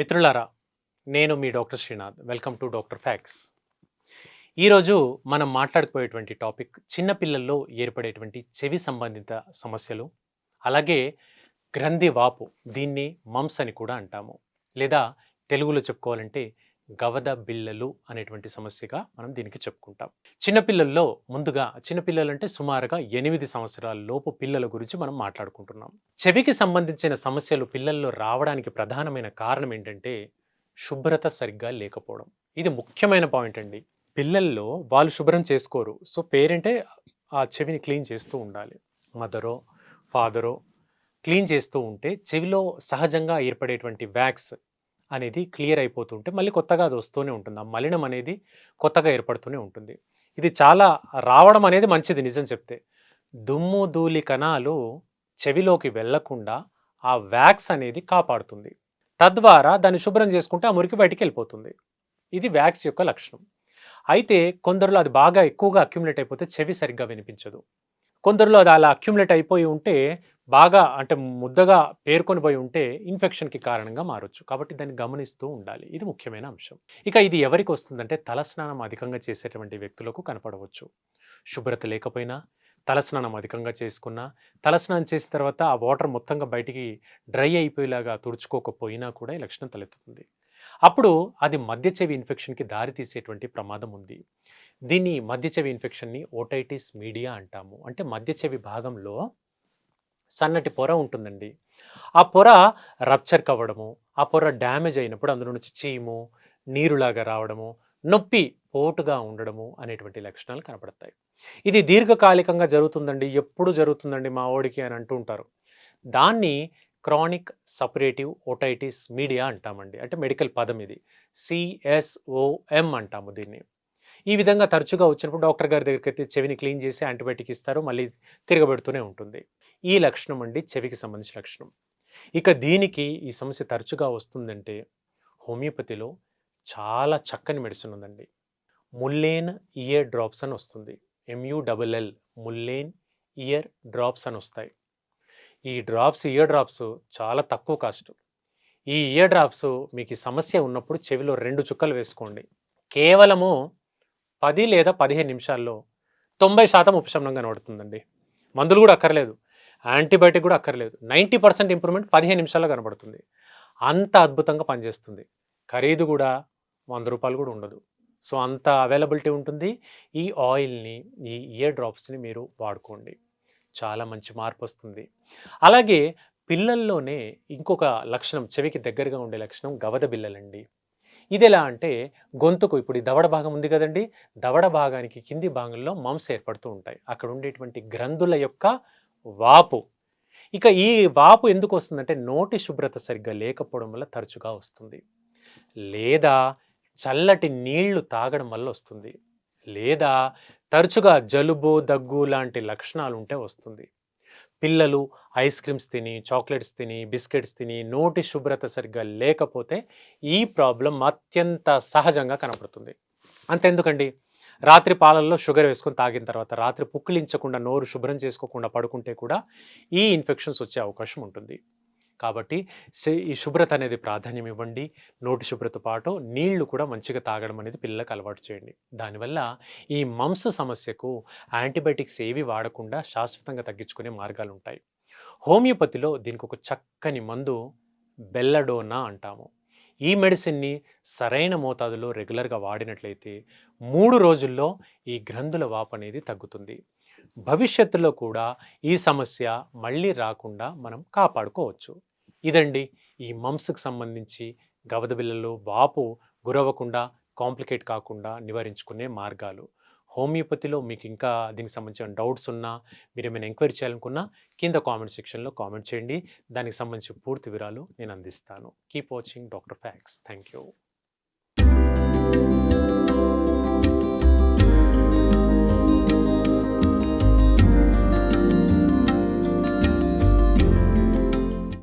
మిత్రులారా నేను మీ doctor Srinath. Welcome to doctor facts. ఈరోజు మనం మాట్లాడుకోయేటువంటి టాపిక్ చిన్నపిల్లల్లో ఏర్పడేటువంటి చెవి సంబంధిత సమస్యలు అలాగే గ్రంథి వాపు దీన్ని మమ్స్ అని కూడా అంటాము. లేదా తెలుగులో చెప్పుకోవాలంటే గవద బిళ్ళలు అనేటువంటి సమస్యగా మనం దీనికి చెప్పుకుంటాం. చిన్నపిల్లల్లో ముందుగా చిన్నపిల్లలు అంటే సుమారుగా ఎనిమిది సంవత్సరాల లోపు పిల్లల గురించి మనం మాట్లాడుకుంటున్నాం. చెవికి సంబంధించిన సమస్యలు పిల్లల్లో రావడానికి ప్రధానమైన కారణం ఏంటంటే శుభ్రత సరిగ్గా లేకపోవడం. ఇది ముఖ్యమైన పాయింట్ అండి. పిల్లల్లో వాళ్ళు శుభ్రం చేసుకోరు. సో పేరెంటే ఆ చెవిని క్లీన్ చేస్తూ ఉండాలి. మదరో ఫాదరో క్లీన్ చేస్తూ ఉంటే చెవిలో సహజంగా ఏర్పడేటువంటి వ్యాక్స్ అనేది క్లియర్ అయిపోతుంటే మళ్ళీ కొత్తగా అది వస్తూనే ఉంటుంది. ఆ మలినం అనేది కొత్తగా ఏర్పడుతూనే ఉంటుంది. ఇది చాలా రావడం అనేది మంచిది నిజం చెప్తే. దుమ్ము ధూళి కణాలు చెవిలోకి వెళ్ళకుండా ఆ వ్యాక్స్ అనేది కాపాడుతుంది. తద్వారా దాన్ని శుభ్రం చేసుకుంటే ఆ మురికి బయటికి వెళ్ళిపోతుంది. ఇది వ్యాక్స్ యొక్క లక్షణం. అయితే కొందరిలో అది బాగా ఎక్కువగా అక్యుములేట్ అయిపోతే చెవి సరిగ్గా వినిపించదు. కొందరిలో అది అలా అక్యుములేట్ అయిపోయి ఉంటే బాగా అంటే ముద్దగా పేర్కొని పోయి ఉంటే ఇన్ఫెక్షన్కి కారణంగా మారొచ్చు. కాబట్టి దాన్ని గమనిస్తూ ఉండాలి. ఇది ముఖ్యమైన అంశం. ఇక ఇది ఎవరికి వస్తుందంటే తలస్నానం అధికంగా చేసేటువంటి వ్యక్తులకు కనపడవచ్చు. శుభ్రత లేకపోయినా తలస్నానం అధికంగా చేసుకున్నా తలస్నానం చేసిన తర్వాత ఆ వాటర్ మొత్తంగా బయటికి డ్రై అయిపోయేలాగా తుడుచుకోకపోయినా కూడా ఈ లక్షణం తలెత్తుతుంది. అప్పుడు అది మధ్య చెవి ఇన్ఫెక్షన్కి దారి తీసేటువంటి ప్రమాదం ఉంది. దీన్ని మధ్య చెవి ఇన్ఫెక్షన్ని ఓటైటిస్ మీడియా అంటాము. అంటే మధ్య చెవి భాగంలో సన్నటి పొర ఉంటుందండి. ఆ పొర రప్చర్ కవ్వడము ఆ పొర డ్యామేజ్ అయినప్పుడు అందులో నుంచి చీము నీరులాగా రావడము నొప్పి పోటుగా ఉండడము అనేటువంటి లక్షణాలు కనపడతాయి. ఇది దీర్ఘకాలికంగా జరుగుతుందండి. ఎప్పుడు జరుగుతుందండి మా ఓడికి అని అంటూ ఉంటారు. దాన్ని క్రానిక్ సపరేటివ్ ఓటైటిస్ మీడియా అంటామండి. అంటే మెడికల్ పదం ఇది. సిఎస్ఓఎం అంటాము దీన్ని. ఈ విధంగా తరచుగా వచ్చినప్పుడు డాక్టర్ గారి దగ్గరికి అయితే చెవిని క్లీన్ చేసి యాంటీబయాటిక్ ఇస్తారు మళ్ళీ తిరగబెడుతూనే ఉంటుంది. ఈ లక్షణం అండి చెవికి సంబంధించిన లక్షణం. ఇక దీనికి ఈ సమస్య తరచుగా వస్తుందంటే హోమియోపతిలో చాలా చక్కని మెడిసిన్ ఉందండి. ముల్లేన్ ఇయర్ డ్రాప్స్ అని వస్తుంది. M U double L mullein ear drops అని వస్తాయి. ఈ డ్రాప్స్ ఇయర్ డ్రాప్స్ చాలా తక్కువ కాస్ట్. ఈ ఇయర్ డ్రాప్స్ మీకు సమస్య ఉన్నప్పుడు చెవిలో రెండు చుక్కలు వేసుకోండి. కేవలము పది లేదా పదిహేను నిమిషాల్లో తొంభై శాతం ఉపశమనం కనబడుతుందండి. మందులు కూడా అక్కర్లేదు. యాంటీబయాటిక్ కూడా అక్కర్లేదు. నైంటీ పర్సెంట్ ఇంప్రూవ్మెంట్ పదిహేను నిమిషాల్లో కనబడుతుంది. అంత అద్భుతంగా పనిచేస్తుంది. ఖరీదు కూడా వంద రూపాయలు కూడా ఉండదు. సో అంత అవైలబిలిటీ ఉంటుంది. ఈ ఆయిల్ని ఈ ఇయర్ డ్రాప్స్ని మీరు వాడుకోండి. చాలా మంచి మార్పు వస్తుంది. అలాగే పిల్లల్లోనే ఇంకొక లక్షణం చెవికి దగ్గరగా ఉండే లక్షణం గవద బిల్లలండి ఇది ఎలా అంటే గొంతుకు ఇప్పుడు ఈ దవడ భాగం ఉంది కదండి. దవడ భాగానికి కింది భాగంలో మంస్ ఏర్పడుతూ ఉంటాయి. అక్కడ ఉండేటువంటి గ్రంథుల యొక్క వాపు. ఇక ఈ వాపు ఎందుకు వస్తుందంటే నోటి శుభ్రత సరిగ్గా లేకపోవడం వల్ల తరచుగా వస్తుంది. లేదా చల్లటి నీళ్ళు తాగడం వల్ల వస్తుంది. లేదా తరచుగా జలుబు దగ్గు లాంటి లక్షణాలు ఉంటే వస్తుంది. పిల్లలు ఐస్ క్రీమ్స్ తిని చాక్లెట్స్ తిని బిస్కెట్స్ తిని నోటి శుభ్రత సరిగ్గా లేకపోతే ఈ ప్రాబ్లం అత్యంత సహజంగా కనపడుతుంది. అంతెందుకండి? రాత్రి పాలల్లో షుగర్ వేసుకొని తాగిన తర్వాత రాత్రి పుక్కిలించకుండా నోరు శుభ్రం చేసుకోకుండా పడుకుంటే కూడా ఈ ఇన్ఫెక్షన్స్ వచ్చే అవకాశం ఉంటుంది. కాబట్టి సే- ఈ శుభ్రత అనేది ప్రాధాన్యం ఇవ్వండి. నోటి శుభ్రత పాటు నీళ్ళు కూడా మంచిగా తాగడం అనేది పిల్లలకు అలవాటు చేయండి. దానివల్ల ఈ మంస సమస్యకు యాంటీబయాటిక్స్ ఏవి వాడకుండా శాశ్వతంగా తగ్గించుకునే మార్గాలు ఉంటాయి. హోమియోపతిలో దీనికి ఒక చక్కని మందు బెల్లడోనా అంటాము. ఈ మెడిసిన్ని సరైన మోతాదులో రెగ్యులర్గా వాడినట్లయితే మూడు రోజుల్లో ఈ గ్రంథుల వాపు అనేది తగ్గుతుంది. భవిష్యత్తులో కూడా ఈ సమస్య మళ్ళీ రాకుండా మనం కాపాడుకోవచ్చు. ఇదండి ఈ మమ్స్కి సంబంధించి గవద బిళ్ళలు వాపు గురవ్వకుండా కాంప్లికేట్ కాకుండా నివారించుకునే మార్గాలు. హోమియోపతిలో మీకు ఇంకా దీనికి సంబంధించిన డౌట్స్ ఉన్నా మీరు ఏమైనా ఎంక్వైరీ చేయాలనుకున్నా కింద కామెంట్ సెక్షన్లో కామెంట్ చేయండి. దానికి సంబంధించి పూర్తి వివరాలు నేను అందిస్తాను. Keep watching doctor facts. Thank you